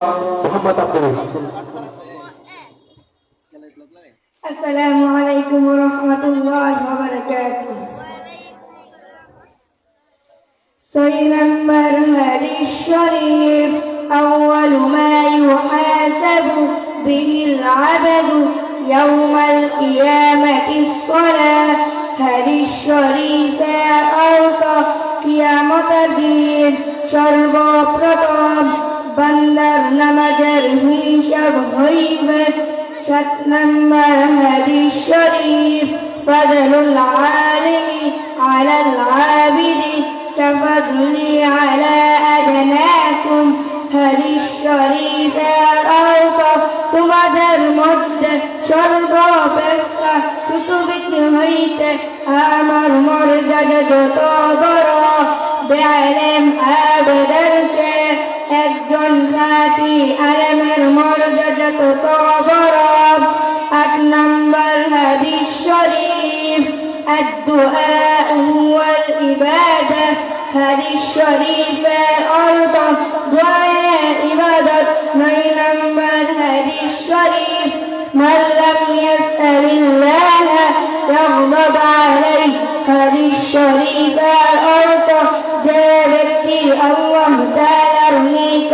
মোহাম্মদ আব্দুল السلام عليكم ورحمة الله وبركاته سينمبر هدي الشريف أول ما يحاسب به العبد يوم القيامة الصلاة هدي الشريف أوطى قيامة দিন সর্বপ্রথম হিসাব হইবে সাত নম্বর হাদিস শরীফ فضل العالم على العابد كفضلي على أدناكم হাদিস শরীফ অর্থ তোমাদের মধ্যে সর্বাপেক্ষা সুতবিত হইতে আমার মর্যাদা যত বড় বেআলেম আবেদের চেয়ে একজন জাতি আলেমের মর্যাদা তত বড় আট নম্বর হাদিস শরীফ الدعاء والعبادة হাদিস শরীফের অর্থ দোয়া ইবাদত নয় নম্বর হাদিস শরীফ من لم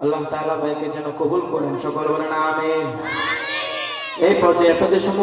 আল্লাহ তাআলা ভাইকে যেন কবুল করেন সকল বলেন আমিন। এই পর্যায়ে আপনাদের